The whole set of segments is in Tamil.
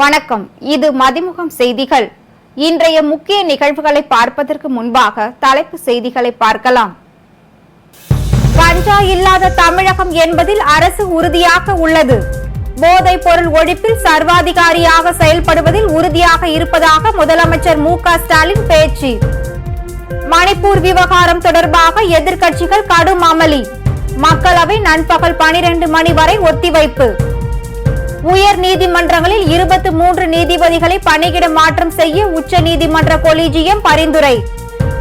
வணக்கம். இது மதிமுகம் செய்திகள். இன்றைய முக்கிய நிகழ்வுகளை பார்ப்பதற்கு முன்பாக தலைப்பு செய்திகளை பார்க்கலாம். கஞ்சா இல்லாத தமிழகம் என்பதில் அரசு உறுதியாக உள்ளது. போதைப் பொருள் ஒழிப்பில் சர்வாதிகாரியாக செயல்படுவதில் உறுதியாக இருப்பதாக முதலமைச்சர் மு க ஸ்டாலின் பேச்சு. மணிப்பூர் விவகாரம் தொடர்பாக எதிர்க்கட்சிகள் கடும் அமளி. மக்களவை நண்பகல் பனிரெண்டு மணி வரை ஒத்திவைப்பு. உயர் நீதிமன்றங்களில் இருபத்தி மூன்று நீதிபதிகளை பணியிட மாற்றம் செய்ய உச்ச நீதிமன்ற கொலிஜியம் பரிந்துரை.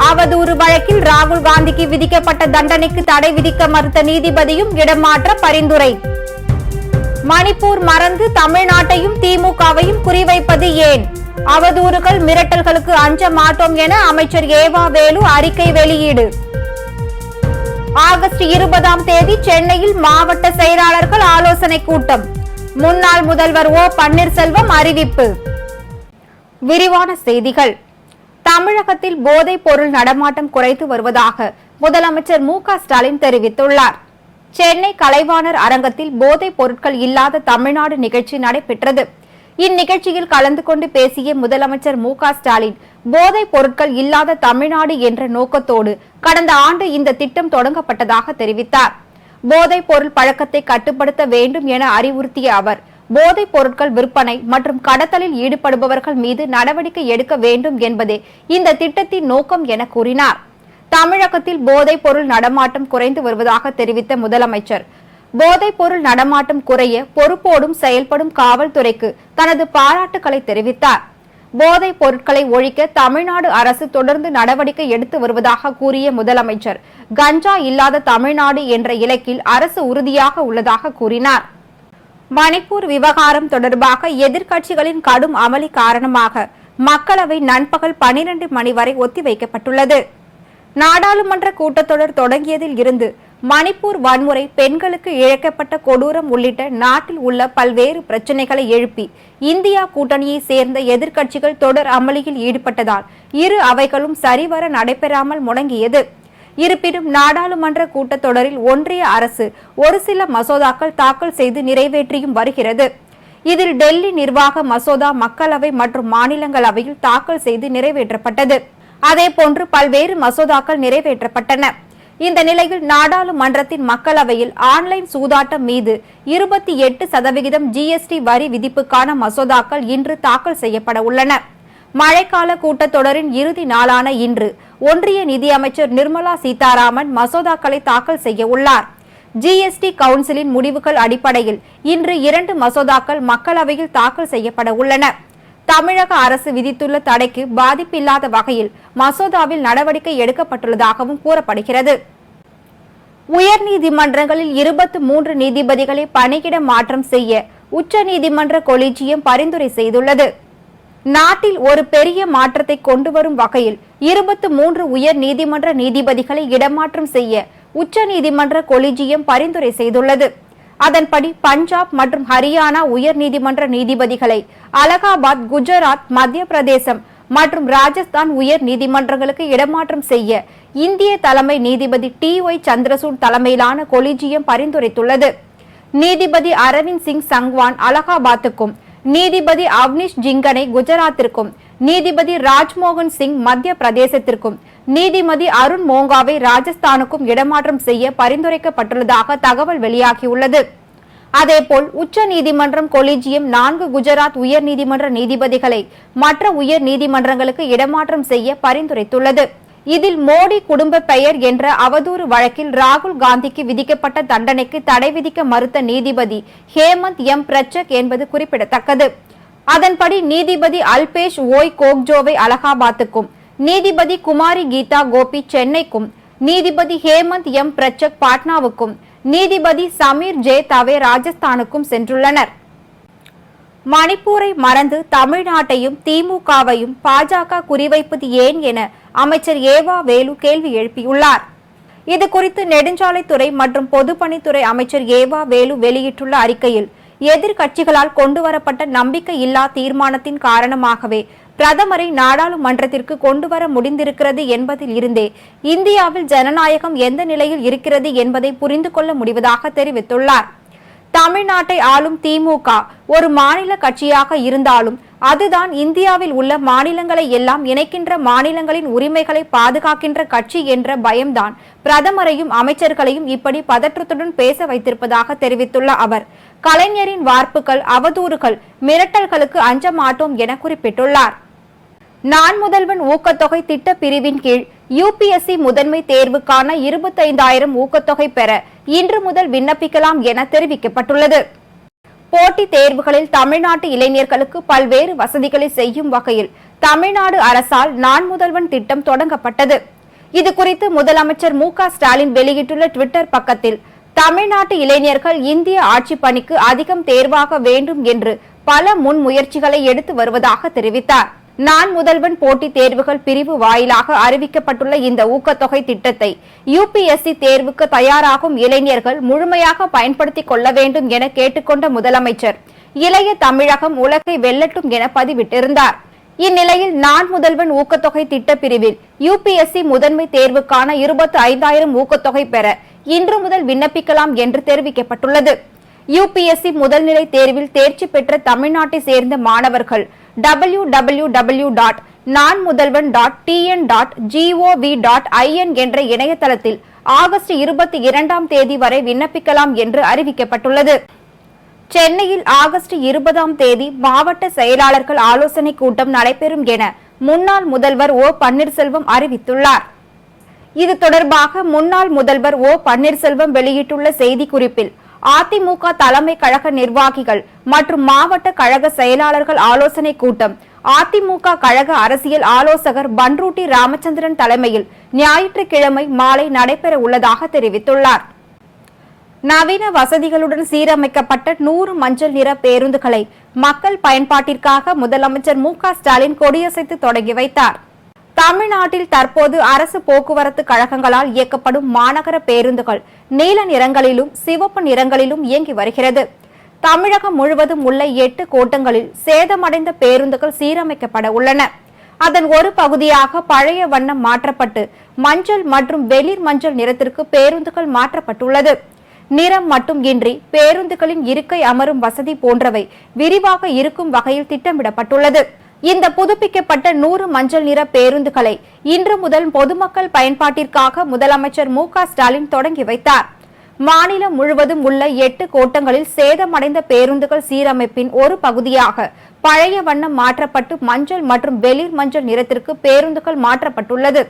அவதூறு வழக்கில் ராகுல் காந்திக்கு விதிக்கப்பட்ட தண்டனைக்கு தடை விதிக்க மறுத்த நீதிபதியும் இடமாற்ற பரிந்துரை. மணிப்பூர் மறந்து தமிழ்நாட்டையும் திமுகவையும் குறிவைப்பது ஏன்? அவதூறுகள் மிரட்டல்களுக்கு அஞ்ச மாட்டோம் என அமைச்சர் ஏவா வேலு அறிக்கை வெளியீடு. ஆகஸ்ட் இருபதாம் தேதி சென்னையில் மாவட்ட செயலாளர்கள் ஆலோசனை கூட்டம். முன்னாள் முதல்வர் ஓ பன்னீர்செல்வம் அறிவிப்பு. விரிவான செய்திகள். தமிழகத்தில் போதைப் பொருள் நடமாட்டம் குறைத்து வருவதாக முதலமைச்சர் மு ஸ்டாலின் தெரிவித்துள்ளார். சென்னை கலைவாணர் அரங்கத்தில் போதைப் பொருட்கள் இல்லாத தமிழ்நாடு நிகழ்ச்சி நடைபெற்றது. இந்நிகழ்ச்சியில் கலந்து கொண்டு பேசிய முதலமைச்சர் மு ஸ்டாலின் போதைப் பொருட்கள் இல்லாத தமிழ்நாடு என்ற நோக்கத்தோடு கடந்த ஆண்டு இந்த திட்டம் தொடங்கப்பட்டதாக தெரிவித்தார். போதைப் பொருள் பழக்கத்தை கட்டுப்படுத்த வேண்டும் என அறிவுறுத்திய அவர் போதைப் பொருட்கள் விற்பனை மற்றும் கடத்தலில் ஈடுபடுபவர்கள் மீது நடவடிக்கை எடுக்க வேண்டும் என்பதே இந்த திட்டத்தின் நோக்கம் என கூறினார். தமிழகத்தில் போதைப் பொருள் நடமாட்டம் குறைந்து வருவதாக தெரிவித்த முதலமைச்சர் போதைப் பொருள் நடமாட்டம் குறைய பொறுப்போடும் செயல்படும் காவல்துறைக்கு தனது பாராட்டுக்களை தெரிவித்தார். போதைப் பொருட்களை ஒழிக்க தமிழ்நாடு அரசு தொடர்ந்து நடவடிக்கை எடுத்து வருவதாக கூறிய முதலமைச்சர். கஞ்சா இல்லாத தமிழ்நாடு என்ற இலக்கில் அரசு உறுதியாக உள்ளதாக கூறினார். மணிப்பூர் விவகாரம் தொடர்பாக எதிர்க்கட்சிகளின் கடும் அமளி காரணமாக மக்களவை நண்பகல் பனிரெண்டு மணி வரை ஒத்திவைக்கப்பட்டுள்ளது. நாடாளுமன்ற கூட்டத்தொடர் தொடங்கியதில் இருந்து மணிப்பூர் வன்முறை பெண்களுக்கு இழைக்கப்பட்ட கொடூரம் உள்ளிட்ட நாட்டில் உள்ள பல்வேறு பிரச்சினைகளை எழுப்பி இந்தியா கூட்டணியை சேர்ந்த எதிர்க்கட்சிகள் தொடர் அமளியில் ஈடுபட்டதால் இரு அவைகளும் சரிவர நடைபெறாமல் முடங்கியது. இருப்பினும் நாடாளுமன்ற கூட்டத்தொடரில் ஒன்றிய அரசு ஒரு சில மசோதாக்கள் தாக்கல் செய்து நிறைவேற்றியும் வருகிறது. இதில் டெல்லி நிர்வாக மசோதா மக்களவை மற்றும் மாநிலங்களவையில் தாக்கல் செய்து நிறைவேற்றப்பட்டது. அதேபோன்று பல்வேறு மசோதாக்கள் நிறைவேற்றப்பட்டன. இந்த நிலையில் நாடாளுமன்றத்தின் மக்களவையில் ஆன்லைன் சூதாட்டம் மீது இருபத்தி எட்டு சதவிகிதம் ஜிஎஸ்டி வரி விதிப்புக்கான மசோதாக்கள் இன்று தாக்கல் செய்யப்பட உள்ளன. மழைக்கால கூட்டத்தொடரின் இறுதி நாளான இன்று ஒன்றிய நிதியமைச்சர் நிர்மலா சீதாராமன் மசோதாக்களை தாக்கல் செய்ய உள்ளார். ஜிஎஸ்டி கவுன்சிலின் முடிவுகள் அடிப்படையில் இன்று இரண்டு மசோதாக்கள் மக்களவையில் தாக்கல் செய்யப்பட உள்ளன. தமிழக அரசு விதித்துள்ள தடைக்கு பாதிப்பில்லாத வகையில் மசோதாவில் நடவடிக்கை எடுக்கப்பட்டுள்ளதாகவும் கூறப்படுகிறது. உயர்நீதிமன்றங்களில் இருபத்தி மூன்று நீதிபதிகளை பணியிட மாற்றம் செய்ய உச்சநீதிமன்ற கொலிஜியம் பரிந்துரை செய்துள்ளது. நாட்டில் ஒரு பெரிய மாற்றத்தை கொண்டு வரும் வகையில் இருபத்தி மூன்று உயர் நீதிமன்ற நீதிபதிகளை இடமாற்றம் செய்ய உச்சநீதிமன்ற கொலிஜியம் பரிந்துரை செய்துள்ளது. அதன்படி பஞ்சாப் மற்றும் ஹரியானா உயர் நீதிமன்ற நீதிபதிகளை அலகாபாத் குஜராத் மத்திய பிரதேசம் மற்றும் ராஜஸ்தான் உயர் நீதிமன்றங்களுக்கு இடமாற்றம் செய்ய இந்திய தலைமை நீதிபதி டி ஒய் சந்திரசூட் தலைமையிலான கொலிஜியம் பரிந்துரைத்துள்ளது. நீதிபதி அரவிந்த் சிங் சங்வான் அலகாபாத்துக்கும் நீதிபதி அவ்னிஷ் ஜிங்கனை குஜராத்திற்கும் நீதிபதி ராஜ்மோகன் சிங் மத்திய பிரதேசத்திற்கும் நீதிபதி அருண் மோங்காவை ராஜஸ்தானுக்கும் இடமாற்றம் செய்ய பரிந்துரைக்கப்பட்டுள்ளதாக தகவல் வெளியாகியுள்ளது. அதேபோல் உச்ச நீதிமன்றம் கொலிஜியம் நான்கு குஜராத் உயர் நீதிமன்ற நீதிபதிகளை மற்ற உயர் நீதிமன்றங்களுக்கு இடமாற்றம் செய்ய பரிந்துரைத்துள்ளது. இதில் மோடி குடும்ப பெயர் என்ற அவதூறு வழக்கில் ராகுல் காந்திக்கு விதிக்கப்பட்ட தண்டனைக்கு தடை விதிக்க மறுத்த நீதிபதி ஹேமந்த் எம். பிரச்சக் என்பது குறிப்பிடத்தக்கது. அதன்படி நீதிபதி அல்பேஷ் ஓய் கோக்ஜோவை அலகாபாத்துக்கும் நீதிபதி குமாரி கீதா கோபி சென்னைக்கும் நீதிபதி ஹேமந்த் எம். பிரச்சக் பாட்னாவுக்கும் நீதிபதி சமீர் ஜே. தவே ராஜஸ்தானுக்கும் சென்றுள்ளனர். மணிப்பூரை மறந்து தமிழ்நாட்டையும் திமுகவையும் பாஜக குறிவைப்பது ஏன் என அமைச்சர் ஏவா வேலு கேள்வி எழுப்பியுள்ளார். இது குறித்து நெடுஞ்சாலைத்துறை மற்றும் பொதுப்பணித்துறை அமைச்சர் ஏவா வேலு வெளியிட்டுள்ள அறிக்கையில் எதிர்க்கட்சிகளால் கொண்டுவரப்பட்ட நம்பிக்கையில்லா தீர்மானத்தின் காரணமாகவே பிரதமரை நாடாளுமன்றத்திற்கு கொண்டுவர முடிந்திருக்கிறது என்பதில் இருந்தே இந்தியாவில் ஜனநாயகம் எந்த நிலையில் இருக்கிறது என்பதை புரிந்து கொள்ள முடிவதாக தெரிவித்துள்ளார். தமிழ்நாட்டை ஆளும் திமுக ஒரு மாநில கட்சியாக இருந்தாலும் அதுதான் இந்தியாவில் உள்ள மாநிலங்களை எல்லாம் இணைக்கின்ற மாநிலங்களின் உரிமைகளை பாதுகாக்கின்ற கட்சி என்ற பயம்தான். பிரதமரையும் அமைச்சர்களையும் இப்படி பதற்றத்துடன் பேச வைத்திருப்பதாக தெரிவித்துள்ள அவர் கலைஞரின் வார்ப்புகள் அவதூறுகள் மிரட்டல்களுக்கு அஞ்ச மாட்டோம் என குறிப்பிட்டுள்ளார். நான் முதல்வன் ஊக்கத்தொகை திட்ட பிரிவின் கீழ் யுபிஎஸ்சி முதன்மை தேர்வுக்கான இருபத்தைந்தாயிரம் ஊக்கத்தொகை பெற இன்று முதல் விண்ணப்பிக்கலாம் என தெரிவிக்கப்பட்டுள்ளது. போட்டித் தேர்வுகளில் தமிழ்நாட்டு இளைஞர்களுக்கு பல்வேறு வசதிகளை செய்யும் வகையில் தமிழ்நாடு அரசால் நான் முதல்வன் திட்டம் தொடங்கப்பட்டது. இது குறித்து முதலமைச்சர் மு க ஸ்டாலின் வெளியிட்டுள்ள ட்விட்டர் பக்கத்தில் தமிழ்நாட்டு இளைஞர்கள் இந்திய ஆட்சி பணிக்கு அதிகம் தேர்வாக வேண்டும் என்று பல முன்முயற்சிகளை எடுத்து வருவதாக தெரிவித்தார். நான் முதல்வன் போட்டித் தேர்வுகள் பிரிவு வாயிலாக அறிவிக்கப்பட்டுள்ள இந்த ஊக்கத்தொகை திட்டத்தை யுபிஎஸ்சி தேர்வுக்கு தயாராகும் இளைஞர்கள் முழுமையாக பயன்படுத்திக் கொள்ள வேண்டும் என கேட்டுக்கொண்ட முதலமைச்சர் இளைய தமிழகம் உலகை வெல்லட்டும் என பதிவிட்டிருந்தார். இந்நிலையில் நான் முதல்வன் ஊக்கத்தொகை திட்ட பிரிவில் யுபிஎஸ்சி முதன்மை தேர்வுக்கான இருபத்தி ஐந்தாயிரம் ஊக்கத்தொகை பெற இன்று முதல் விண்ணப்பிக்கலாம் என்று தெரிவிக்கப்பட்டுள்ளது. யுபிஎஸ்சி முதல்நிலை தேர்வில் தேர்ச்சி பெற்ற தமிழ்நாட்டை சேர்ந்த மாணவர்கள் W W W dot Naan Mudhalvan dot TN dot G O V dot I N என்ற இணையதளத்தில் ஆகஸ்ட் இருபத்தி இரண்டாம் தேதி வரை விண்ணப்பிக்கலாம் என்று அறிவிக்கப்பட்டுள்ளது. சென்னையில் ஆகஸ்ட் இருபதாம் தேதி மாவட்ட செயலாளர்கள் ஆலோசனைக் கூட்டம் நடைபெறும் என முன்னாள் முதல்வர் ஓ பன்னீர்செல்வம் அறிவித்துள்ளார். இது தொடர்பாக முன்னாள் முதல்வர் ஓ பன்னீர்செல்வம் வெளியிட்டுள்ள செய்திக்குறிப்பில் அதிமுக தலைமை கழக நிர்வாகிகள் மற்றும் மாவட்ட கழக செயலாளர்கள் ஆலோசனை கூட்டம். அதிமுக கழக அரசியல் ஆலோசகர் பன்ருட்டி ராமச்சந்திரன் தலைமையில் ஞாயிற்றுக்கிழமை மாலை நடைபெற உள்ளதாக தெரிவித்துள்ளார். நவீன வசதிகளுடன் சீரமைக்கப்பட்ட நூறு மஞ்சள் நிற பேருந்துகளை மக்கள் பயன்பாட்டிற்காக முதலமைச்சர் மு க ஸ்டாலின் கொடியசைத்து தொடங்கி வைத்தார். தமிழ்நாட்டில் தற்போது அரசு போக்குவரத்து கழகங்களால் இயக்கப்படும் மாநகர பேருந்துகள் நீல நிறங்களிலும் சிவப்பு நிறங்களிலும் இயங்கி வருகிறது. தமிழகம் முழுவதும் உள்ள எட்டு கோட்டங்களில் சேதமடைந்த பேருந்துகள் சீரமைக்கப்பட உள்ளன. அதன் ஒரு பகுதியாக பழைய வண்ணம் மாற்றப்பட்டு மஞ்சள் மற்றும் வெளிர் மஞ்சள் நிறத்திற்கு பேருந்துகள் மாற்றப்பட்டுள்ளது. நிறம் மட்டும் இன்றி பேருந்துகளின் இருக்கை அமரும் வசதி போன்றவை விரிவாக இருக்கும் வகையில் திட்டமிடப்பட்டுள்ளது. இந்த புதுப்பிக்கப்பட்ட நூறு மஞ்சள் நிற பேருந்துகளை இன்று முதல் பொதுமக்கள் பயன்பாட்டிற்காக முதலமைச்சர் மு க ஸ்டாலின் தொடங்கி வைத்தார். மாநிலம் முழுவதும் உள்ள எட்டு கோட்டங்களில் சேதமடைந்த பேருந்துகள் சீரமைப்பின் ஒரு பகுதியாக பழைய வண்ணம் மாற்றப்பட்டு மஞ்சள் மற்றும் வெளிர் மஞ்சள் நிறத்திற்கு பேருந்துகள் மாற்றப்பட்டுள்ளது.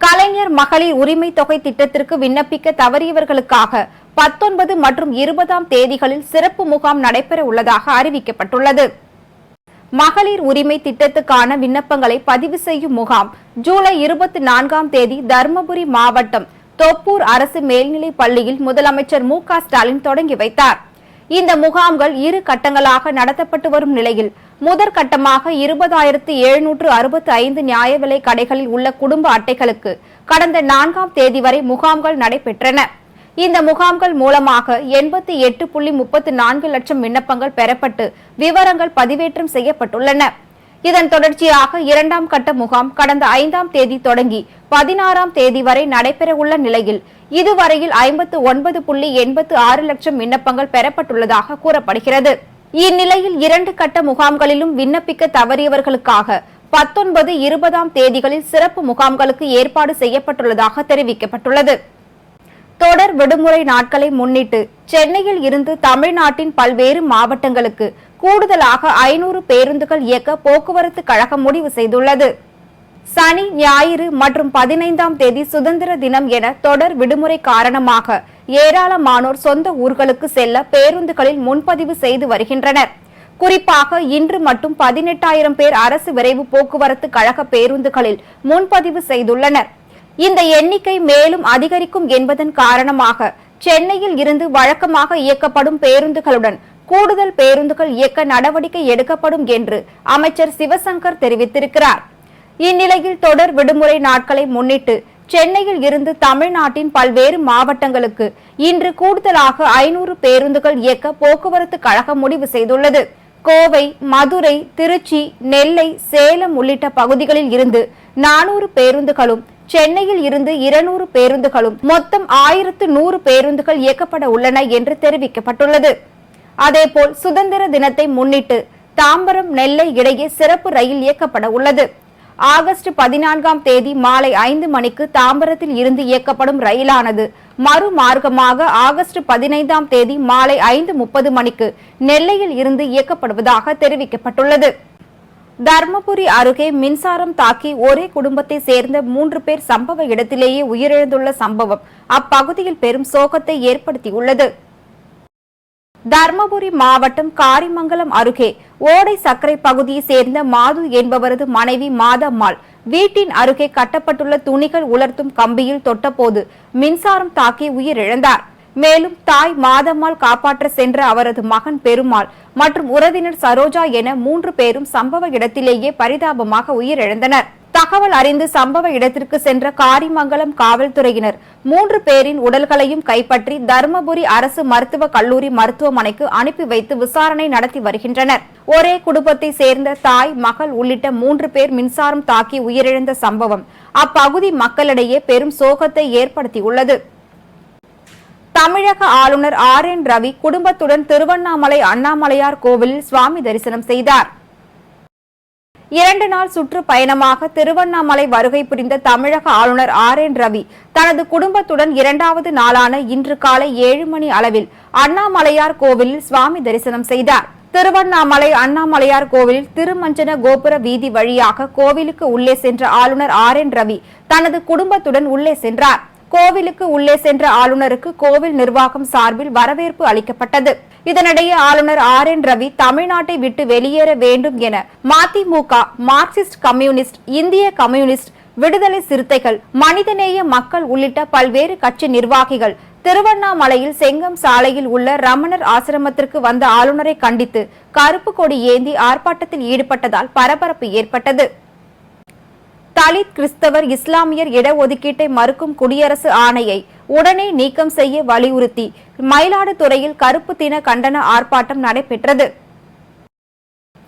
கலைஞர் மகளிர் உரிமை தொகை திட்டத்திற்கு விண்ணப்பிக்க தவறியவர்களுக்காக பத்தொன்பது மற்றும் இருபதாம் தேதிகளில் சிறப்பு முகாம் நடைபெற உள்ளதாக அறிவிக்கப்பட்டுள்ளது. மகளிர் உரிமை திட்டத்துக்கான விண்ணப்பங்களை பதிவு செய்யும் முகாம். ஜூலை இருபத்தி நான்காம் தேதி தருமபுரி மாவட்டம் தொப்பூர் அரசு மேல்நிலைப் பள்ளியில் முதலமைச்சர் மு ஸ்டாலின் தொடங்கி வைத்தார். இந்த முகாம்கள் இரு கட்டங்களாக நடத்தப்பட்டு வரும் நிலையில் முதற்கட்டமாக இருபதாயிரத்து எழுநூற்று அறுபத்தி ஐந்து நியாய விலை கடைகளில் உள்ள குடும்ப அட்டைகளுக்கு கடந்த நான்காம் தேதி வரை முகாம்கள் நடைபெற்றன. இந்த முகாம்கள் மூலமாக எண்பத்தி எட்டு புள்ளி முப்பத்து நான்கு லட்சம் விண்ணப்பங்கள் பெறப்பட்டு விவரங்கள் பதிவேற்றம் செய்யப்பட்டுள்ளன. இதன் தொடர்ச்சியாக இரண்டாம் கட்ட முகாம் கடந்த ஐந்தாம் தேதி தொடங்கி பதினாறாம் தேதி வரை நடைபெறவுள்ள நிலையில் இதுவரையில் ஐம்பத்து ஒன்பது புள்ளி எண்பத்து ஆறு லட்சம் விண்ணப்பங்கள் பெறப்பட்டுள்ளதாக கூறப்படுகிறது. இந்நிலையில் இரண்டு கட்ட முகாம்களிலும் விண்ணப்பிக்க தவறியவர்களுக்காக பத்தொன்பது இருபதாம் தேதிகளில் சிறப்பு முகாம்களுக்கு ஏற்பாடு செய்யப்பட்டுள்ளதாக தெரிவிக்கப்பட்டுள்ளது. தொடர் விடுமுறை நாட்களை முன்னிட்டு சென்னையில் இருந்து தமிழ்நாட்டின் பல்வேறு மாவட்டங்களுக்கு கூடுதலாக ஐநூறு பேருந்துகள் இயக்க போக்குவரத்து கழகம் முடிவு செய்துள்ளது. சனி ஞாயிறு மற்றும் பதினைந்தாம் தேதி சுதந்திர தினம் என தொடர் விடுமுறை காரணமாக ஏராளமானோர் சொந்த ஊர்களுக்கு செல்ல பேருந்துகளில் முன்பதிவு செய்து வருகின்றனர். குறிப்பாக இன்று மட்டும் பதினெட்டாயிரம் பேர் அரசு விரைவு போக்குவரத்து கழக பேருந்துகளில் முன்பதிவு செய்துள்ளனர். இந்த எண்ணிக்கை மேலும் அதிகரிக்கும் என்பதன் காரணமாக சென்னையில் இருந்து வழக்கமாக இயக்கப்படும் பேருந்துகளுடன் கூடுதல் பேருந்துகள் இயக்க நடவடிக்கை எடுக்கப்படும் என்று அமைச்சர் சிவசங்கர் தெரிவித்திருக்கிறார். இந்நிலையில் தொடர் விடுமுறை நாட்களை முன்னிட்டு சென்னையில் இருந்து தமிழ்நாட்டின் பல்வேறு மாவட்டங்களுக்கு இன்று கூடுதலாக ஐநூறு பேருந்துகள் இயக்க போக்குவரத்து கழகம் முடிவு செய்துள்ளது. கோவை மதுரை திருச்சி நெல்லை சேலம் உள்ளிட்ட பகுதிகளில் இருந்து நானூறு பேருந்துகளும் சென்னையில் இருந்து இருநூறு பேருந்துகளும் மொத்தம் ஆயிரத்து நூறு பேருந்துகள் இயக்கப்பட உள்ளன என்று தெரிவிக்கப்பட்டுள்ளது. அதேபோல் சுதந்திர தினத்தை முன்னிட்டு தாம்பரம் நெல்லை இடையே சிறப்பு ரயில் இயக்கப்பட உள்ளது. ஆகஸ்ட் பதினான்காம் தேதி மாலை ஐந்து மணிக்கு தாம்பரத்தில் இருந்து இயக்கப்படும் ரயிலானது மறுமார்க்கமாக ஆகஸ்ட் பதினைந்தாம் தேதி மாலை ஐந்து முப்பது மணிக்கு நெல்லையில் இருந்து இயக்கப்படுவதாக தெரிவிக்கப்பட்டுள்ளது. தர்மபுரி அருகே மின்சாரம் தாக்கி ஒரே குடும்பத்தை சேர்ந்த மூன்று பேர் சம்பவ இடத்திலேயே உயிரிழந்துள்ள சம்பவம் அப்பகுதியில் பெரும் சோகத்தை ஏற்படுத்தியுள்ளது. தர்மபுரி மாவட்டம் காரிமங்கலம் அருகே ஓடை சக்கரை பகுதியை சேர்ந்த மாது என்பவரது மனைவி மாதம்மாள் வீட்டின் அருகே கட்டப்பட்டுள்ள துணிகள் உலர்த்தும் கம்பியில் தொட்டபோது மின்சாரம் தாக்கி உயிரிழந்தார். மேலும் தாய் மாதம்மாள் காப்பாற்ற சென்ற அவரது மகன் பெருமாள் மற்றும் உறவினர் சரோஜா என மூன்று பேரும் சம்பவ இடத்திலேயே பரிதாபமாக உயிரிழந்தனர். தகவல் அறிந்து சம்பவ இடத்திற்கு சென்ற காரிமங்கலம் காவல்துறையினர் மூன்று பேரின் உடல்களையும் கைப்பற்றி தருமபுரி அரசு மருத்துவக் கல்லூரி மருத்துவமனைக்கு அனுப்பி வைத்து விசாரணை நடத்தி வருகின்றனர். ஒரே குடும்பத்தை சேர்ந்த தாய் மகள் உள்ளிட்ட மூன்று பேர் மின்சாரம் தாக்கி உயிரிழந்த சம்பவம். அப்பகுதி மக்களிடையே பெரும் சோகத்தை ஏற்படுத்தியுள்ளது. தமிழக ஆளுநர் ஆர் என் ரவி குடும்பத்துடன் திருவண்ணாமலை அண்ணாமலையார் கோவிலில் சுவாமி தரிசனம் செய்தார். இரண்டு நாள் சுற்றுப்பயணமாக திருவண்ணாமலை வருகை புரிந்த தமிழக ஆளுநர் ஆர் என் ரவி தனது குடும்பத்துடன் இரண்டாவது நாளான இன்று காலை ஏழு மணி அளவில் அண்ணாமலையார் கோவிலில் சுவாமி தரிசனம் செய்தார். திருவண்ணாமலை அண்ணாமலையார் கோவிலில் திருமஞ்சன கோபுர வீதி வழியாக கோவிலுக்கு உள்ளே சென்ற ஆளுநர் ஆர் என் ரவி தனது குடும்பத்துடன் உள்ளே சென்றார். கோவிலுக்கு உள்ளே சென்ற ஆளுநருக்கு கோவில் நிர்வாகம் சார்பில் வரவேற்பு அளிக்கப்பட்டது. இதனிடையே ஆளுநர் ஆர் என் ரவி தமிழ்நாட்டை விட்டு வெளியேற வேண்டும் என மதிமுக மார்க்சிஸ்ட் கம்யூனிஸ்ட் இந்திய கம்யூனிஸ்ட் விடுதலை சிறுத்தைகள் மனிதநேய மக்கள் உள்ளிட்ட பல்வேறு கட்சி நிர்வாகிகள் திருவண்ணாமலையில் செங்கம் சாலையில் உள்ள ரமணர் ஆசிரமத்திற்கு வந்த ஆளுநரை கண்டித்து கருப்பு கொடி ஏந்தி ஆர்ப்பாட்டத்தில் ஈடுபட்டதால் பரபரப்பு ஏற்பட்டது. தலித் கிறிஸ்தவர் இஸ்லாமியர் இடஒதுக்கீட்டை மறுக்கும் குடியரசு ஆணையை உடனே நீக்கம் செய்ய வலியுறுத்தி மயிலாடுதுறையில் கருப்பு தின கண்டன ஆர்ப்பாட்டம் நடைபெற்றது.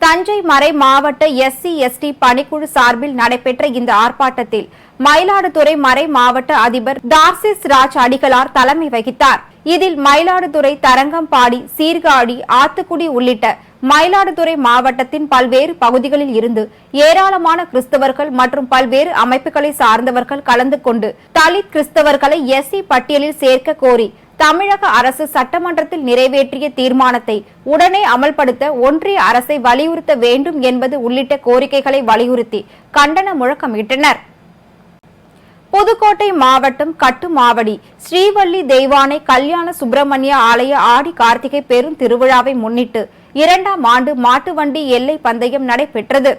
தஞ்சை மறை மாவட்ட எஸ்சி எஸ்டி பணிக்குழு சார்பில் நடைபெற்ற இந்த ஆர்ப்பாட்டத்தில் மயிலாடுதுறை மறை மாவட்ட அதிபர் டார்சிஸ் ராஜ் அடிகளார் தலைமை வகித்தார். இதில் மயிலாடுதுறை தரங்கம்பாடி சீர்காழி ஆத்துக்குடி உள்ளிட்ட மயிலாடுதுறை மாவட்டத்தின் பல்வேறு பகுதிகளில் இருந்து ஏராளமான கிறிஸ்தவர்கள் மற்றும் பல்வேறு அமைப்புகளை சார்ந்தவர்கள் கலந்து கொண்டு தலித் கிறிஸ்தவர்களை எஸ்சி பட்டியலில் சேர்க்க கோரி தமிழக அரசு சட்டமன்றத்தில் நிறைவேற்றிய தீர்மானத்தை உடனே அமல்படுத்த ஒன்றிய அரசை வலியுறுத்த வேண்டும் என்பது உள்ளிட்ட கோரிக்கைகளை வலியுறுத்தி கண்டன முழக்கமிட்டனர். புதுக்கோட்டை மாவட்டம் கட்டுமாவடி ஸ்ரீவள்ளி தெய்வானை கல்யாண சுப்பிரமணிய ஆலய ஆடி கார்த்திகை பெரும் திருவிழாவை முன்னிட்டு இரண்டாம் ஆண்டு மாட்டு வண்டி எல்லை பந்தயம் நடைபெற்றது.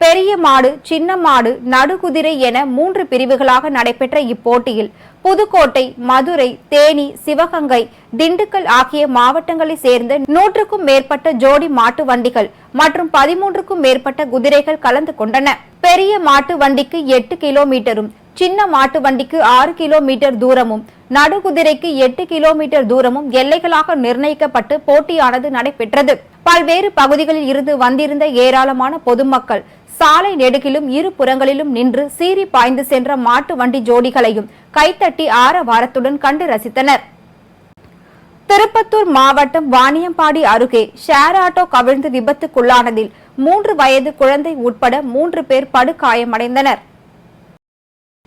பெரிய மாடு சின்ன மாடு நடுகுதிரை என மூன்று பிரிவுகளாக நடைபெற்ற இப்போட்டியில் புதுக்கோட்டை மதுரை தேனி சிவகங்கை திண்டுக்கல் ஆகிய மாவட்டங்களைச் சேர்ந்த நூற்றுக்கும் மேற்பட்ட ஜோடி மாட்டு வண்டிகள் மற்றும் பதிமூன்றுக்கும் மேற்பட்ட குதிரைகள் கலந்து கொண்டன. பெரிய மாட்டு வண்டிக்கு எட்டு கிலோமீட்டரும் சின்ன மாட்டு வண்டிக்கு ஆறு கிலோமீட்டர் தூரமும் நடுகுதிரைக்கு எட்டு கிலோமீட்டர் தூரமும் எல்லைகளாக நிர்ணயிக்கப்பட்டு போட்டியானது நடைபெற்றது. பல்வேறு பகுதிகளில் இருந்து வந்திருந்த ஏராளமான பொதுமக்கள் சாலை நெடுகிலும் இரு புறங்களிலும் நின்று சீறி பாய்ந்து சென்ற மாட்டு வண்டி ஜோடிகளையும் கைத்தட்டி ஆரவாரத்துடன் கண்டு ரசித்தனர். திருப்பத்தூர் மாவட்டம் வாணியம்பாடி அருகே ஷேர் ஆட்டோ கவிழ்ந்து விபத்துக்குள்ளானதில் மூன்று வயது குழந்தை உட்பட மூன்று பேர் படுகாயமடைந்தனர்.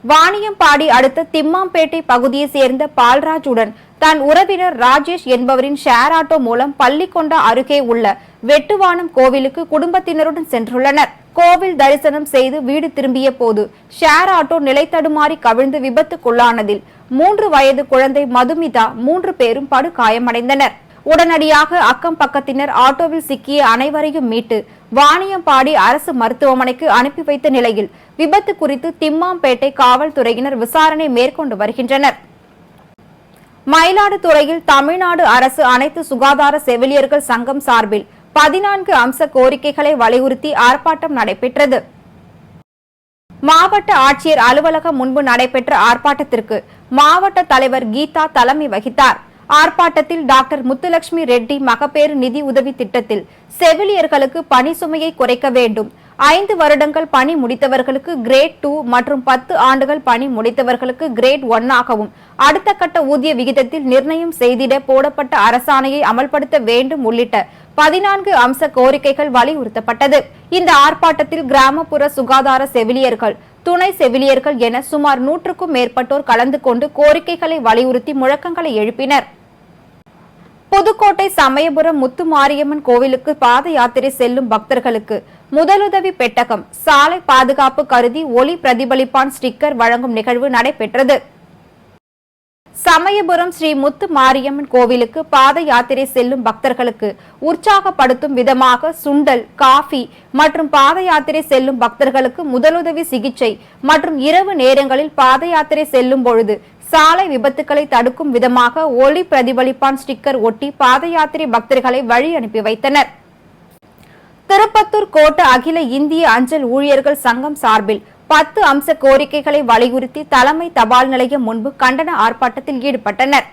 வாணியம்பாடி அடுத்த திம்மாம்பேட்டை பகுதியை சேர்ந்த பால்ராஜுடன் தன் உறவினர் ராஜேஷ் என்பவரின் ஷேர் ஆட்டோ மூலம் பள்ளிக்கொண்டா அருகே உள்ள வெட்டுவானம் கோவிலுக்கு குடும்பத்தினருடன் சென்றுள்ளனர். கோவில் தரிசனம் செய்து வீடு திரும்பிய போது ஷேர் ஆட்டோ நிலைத்தடுமாறி கவிழ்ந்து விபத்துக்குள்ளானதில் மூன்று வயது குழந்தை மதுமிதா மூன்று பேரும் படுகாயமடைந்தனர். உடனடியாக அக்கம் பக்கத்தினர் ஆட்டோவில் சிக்கிய அனைவரையும் மீட்டு வாணியம்பாடி அரசு மருத்துவமனைக்கு அனுப்பி வைத்த நிலையில் விபத்து குறித்து திம்மாம்பேட்டை காவல்துறையினர் விசாரணை மேற்கொண்டு வருகின்றனர். மயிலாடுதுறையில் தமிழ்நாடு அரசு அனைத்து சுகாதார செவிலியர்கள் சங்கம் சார்பில் பதினான்கு அம்ச கோரிக்கைகளை வலியுறுத்தி ஆர்ப்பாட்டம் நடைபெற்றது. மாவட்ட ஆட்சியர் அலுவலகம் முன்பு நடைபெற்ற ஆர்ப்பாட்டத்திற்கு மாவட்ட தலைவர் கீதா தலைமை வகித்தார். ஆர்ப்பாட்டத்தில் டாக்டர் முத்துலட்சுமி ரெட்டி மகப்பேறு நிதி உதவி திட்டத்தில் செவிலியர்களுக்கு பணி சுமையை குறைக்க வேண்டும். ஐந்து வருடங்கள் பணி முடித்தவர்களுக்கு கிரேட் டூ மற்றும் பத்து ஆண்டுகள் பணி முடித்தவர்களுக்கு கிரேட் ஒன்னாகவும் அடுத்த கட்ட ஊதிய விகிதத்தில் நிர்ணயம் செய்திட போடப்பட்ட அரசாணையை அமல்படுத்த வேண்டும் உள்ளிட்ட பதினான்கு அம்ச கோரிக்கைகள் வலியுறுத்தப்பட்டது. இந்த ஆர்ப்பாட்டத்தில் கிராமப்புற சுகாதார செவிலியர்கள் துணை செவிலியர்கள் என சுமார் நூற்றுக்கும் மேற்பட்டோர் கலந்து கொண்டு கோரிக்கைகளை வலியுறுத்தி முழக்கங்களை எழுப்பினர். புதுக்கோட்டை சமயபுரம் முத்துமாரியம்மன் கோவிலுக்கு பாத யாத்திரை செல்லும் பக்தர்களுக்கு முதலுதவி பெட்டகம் சாலை பாதுகாப்பு கருதி ஒளி பிரதிபலிப்பான் ஸ்டிக்கர் வழங்கும் நிகழ்வு நடைபெற்றது. சமயபுரம் ஸ்ரீ முத்து மாரியம்மன் கோவிலுக்கு பாத யாத்திரை செல்லும் பக்தர்களுக்கு உற்சாகப்படுத்தும் விதமாக சுண்டல் காஃபி மற்றும் பாத யாத்திரை செல்லும் பக்தர்களுக்கு முதலுதவி சிகிச்சை மற்றும் இரவு நேரங்களில் பாத யாத்திரை செல்லும் பொழுது சாலை விபத்துக்களை தடுக்கும் விதமாக ஒளி பிரதிபலிப்பான் ஸ்டிக்கர் ஒட்டி பாத யாத்திரை பக்தர்களை வழி அனுப்பி வைத்தனர். திருப்பத்தூர் கோட்ட அகில இந்திய அஞ்சல் ஊழியர்கள் சங்கம் சார்பில் பத்து அம்ச கோரிக்கைகளை வலியுறுத்தி தலைமை தபால் நிலையம் முன்பு கண்டன ஆர்ப்பாட்டத்தில் ஈடுபட்டனர்.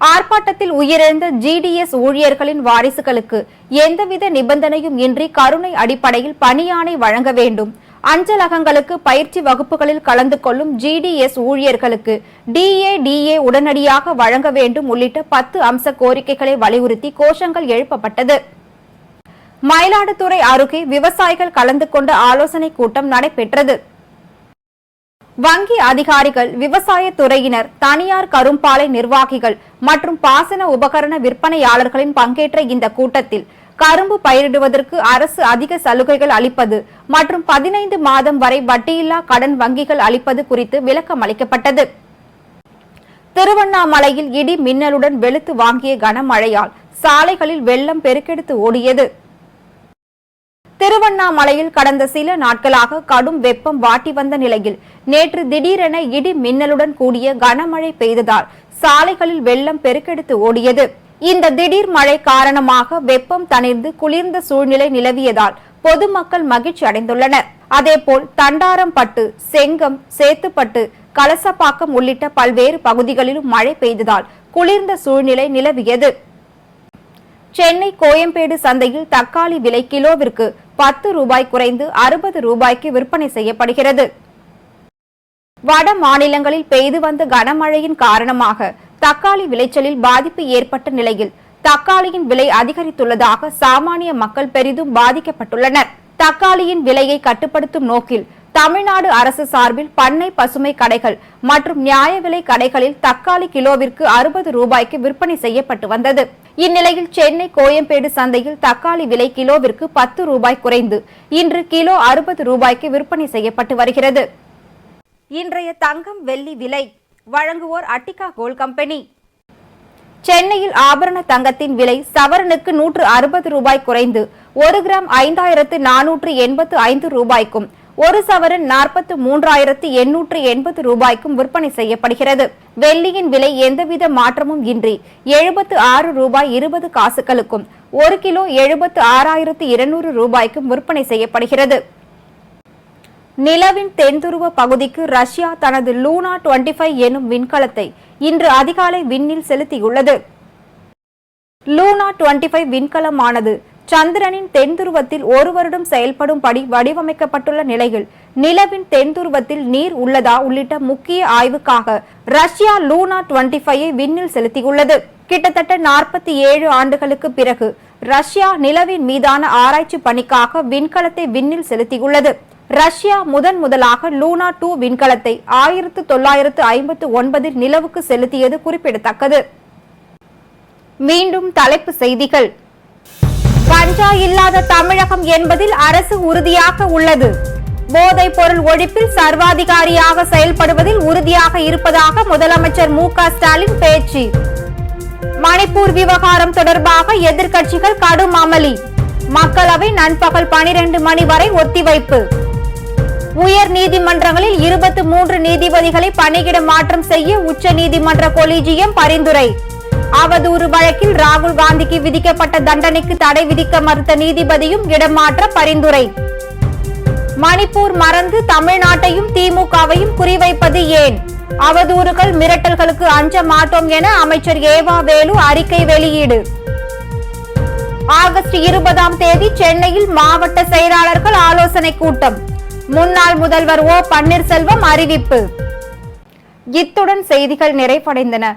ஆர்ப்பாட்டத்தில் உயிரிழந்த ஜிடிஎஸ் ஊழியர்களின் வாரிசுகளுக்கு எந்தவித நிபந்தனையும் இன்றி கருணை அடிப்படையில் பணியாணை வழங்க வேண்டும். அஞ்சலகங்களுக்கு பயிற்சி வகுப்புகளில் கலந்து கொள்ளும் ஜிடிஎஸ் ஊழியர்களுக்கு டிஏடிஏ உடனடியாக வழங்க வேண்டும் உள்ளிட்ட பத்து அம்ச கோரிக்கைகளை வலியுறுத்தி கோஷங்கள் எழுப்பப்பட்டது. மயிலாடுதுறை அருகே விவசாயிகள் கலந்து கொண்ட ஆலோசனை கூட்டம் நடைபெற்றது. வங்கி அதிகாரிகள் விவசாய துறையினர் தனியார் கரும்பாலை நிர்வாகிகள் மற்றும் பாசன உபகரண விற்பனையாளர்களின் பங்கேற்ற இந்த கூட்டத்தில் கரும்பு பயிரிடுவதற்கு அரசு அதிக சலுகைகள் அளிப்பது மற்றும் பதினைந்து மாதம் வரை வட்டியில்லா கடன் வங்கிகள் அளிப்பது குறித்து விளக்கம் அளிக்கப்பட்டது. திருவண்ணாமலையில் இடி மின்னலுடன் வெளுத்து வாங்கிய கனமழையால் சாலைகளில் வெள்ளம் பெருக்கெடுத்து ஓடியது. திருவண்ணாமலையில் கடந்த சில நாட்களாக கடும் வெப்பம் வாட்டி வந்த நிலையில் நேற்று திடீரென இடி மின்னலுடன் கூடிய கனமழை பெய்ததால் சாலைகளில் வெள்ளம் பெருக்கெடுத்து ஓடியது. இந்த திடீர் மழை காரணமாக வெப்பம் தணிர்ந்து குளிர்ந்த சூழ்நிலை நிலவியதால் பொதுமக்கள் மகிழ்ச்சி அடைந்துள்ளனர். அதேபோல் தண்டாரம்பட்டு செங்கம் சேத்துப்பட்டு கலசப்பாக்கம் உள்ளிட்ட பல்வேறு பகுதிகளிலும் மழை பெய்ததால் குளிர்ந்த சூழ்நிலை நிலவியது. சென்னை கோயம்பேடு சந்தையில் தக்காளி விலை கிலோவிற்கு பத்து ரூபாய் குறைந்து அறுபது ரூபாய்க்கு விற்பனை செய்யப்படுகிறது. வட மாநிலங்களில் பெய்து வந்த கனமழையின் காரணமாக தக்காளி விளைச்சலில் பாதிப்பு ஏற்பட்ட நிலையில் தக்காளியின் விலை அதிகரித்துள்ளதாக சாமானிய மக்கள் பெரிதும் பாதிக்கப்பட்டுள்ளனர். தக்காளியின் விலையை கட்டுப்படுத்தும் நோக்கில் தமிழ்நாடு அரசு சார்பில் பண்ணை பசுமை கடைகள் மற்றும் நியாய விலை கடைகளில் தக்காளி கிலோவிற்கு அறுபது ரூபாய்க்கு விற்பனை செய்யப்பட்டு வந்தது. இந்நிலையில் சென்னை கோயம்பேடு சந்தையில் தக்காளி விலை கிலோவிற்கு பத்து ரூபாய் குறைந்து. இன்று கிலோ அறுபது ரூபாய்க்கு விற்பனை செய்யப்பட்டு வருகிறது. இன்றைய தங்கம் வெள்ளி விலை வழங்குவோர் அட்டிகா கோல் கம்பெனி. சென்னையில் ஆபரண தங்கத்தின் விலை சவரனுக்கு நூற்று அறுபது ரூபாய் குறைந்து. ஒரு கிராம் ஐந்தாயிரத்து நானூற்று எண்பத்து ஐந்து ரூபாய்க்கும் ஒரு சவரன் நாற்பத்து மூன்றாயிரத்து எண்ணூற்று எண்பது ரூபாய்க்கும் விற்பனை செய்யப்படுகிறது. வெள்ளியின் விலை எந்தவித மாற்றமும் இன்றி எழுபத்து ஆறு ரூபாய் இருபது காசுகளுக்கும் ஒரு கிலோ எழுபத்து ஆறாயிரத்து இருநூறு ரூபாய்க்கும் விற்பனை செய்யப்படுகிறது. நிலவின் தென்துருவ பகுதிக்கு ரஷ்யா தனது லூனா 25 எனும் விண்கலத்தை இன்று அதிகாலை விண்ணில் செலுத்தியுள்ளது. லூனா 25 விண்கலமானது சந்திரனின் தென்துருவத்தில் ஒரு வருடம் செயல்படும்படி வடிவமைக்கப்பட்டுள்ள நிலையில் நிலவின் தென்துருவத்தில் நீர் உள்ளதா உள்ளிட்ட முக்கிய ஆய்வுக்காக ரஷ்யா லூனா டுவெண்டி ஃபைவை விண்ணில் செலுத்தியுள்ளது. கிட்டத்தட்ட நாற்பத்தி ஏழு ஆண்டுகளுக்கு பிறகு ரஷ்யா நிலவின் மீதான ஆராய்ச்சி பணிக்காக விண்கலத்தை விண்ணில் செலுத்தியுள்ளது. ரஷ்யா முதன் முதலாக லூனா டூ விண்கலத்தை ஆயிரத்து தொள்ளாயிரத்து ஐம்பத்து ஒன்பதில் நிலவுக்கு செலுத்தியது குறிப்பிடத்தக்கது. மீண்டும் தலைப்பு செய்திகள். கஞ்சா இல்லாத தமிழகம் என்பதில் அரசு உறுதியாக உள்ளது. போதைப் பொருள் ஒழிப்பில் சர்வாதிகாரியாக செயல்படுவதில் உறுதியாக இருப்பதாக முதலமைச்சர் மு க ஸ்டாலின் பேச்சு. மணிப்பூர் விவகாரம் தொடர்பாக எதிர்க்கட்சிகள் கடும் அமளி. மக்களவை நண்பகல் பனிரெண்டு மணி வரை ஒத்திவைப்பு. உயர் நீதிமன்றங்களில் இருபத்தி மூன்று நீதிபதிகளை பணியிட மாற்றம் செய்ய உச்ச நீதிமன்ற கொலிஜியம் பரிந்துரை. அவதூறு வழக்கில் ராகுல் காந்திக்கு விதிக்கப்பட்ட தண்டனைக்கு தடை விதிக்க மறுத்த நீதிபதியும் இடமாற்ற பரிந்துரை. மணிப்பூர் மறந்து தமிழ்நாட்டையும் திமுகவையும் குறிவைப்பது ஏன்? அவதூறுகள் மிரட்டல்களுக்கு அஞ்ச மாட்டோம் என அமைச்சர் ஏவா வேலு அறிக்கை வெளியீடு. ஆகஸ்ட் இருபதாம் தேதி சென்னையில் மாவட்ட செயலாளர்கள் ஆலோசனை கூட்டம். முன்னாள் முதல்வர் ஓ பன்னீர்செல்வம் அறிவிப்பு. இத்துடன் செய்திகள் நிறைவடைந்தன.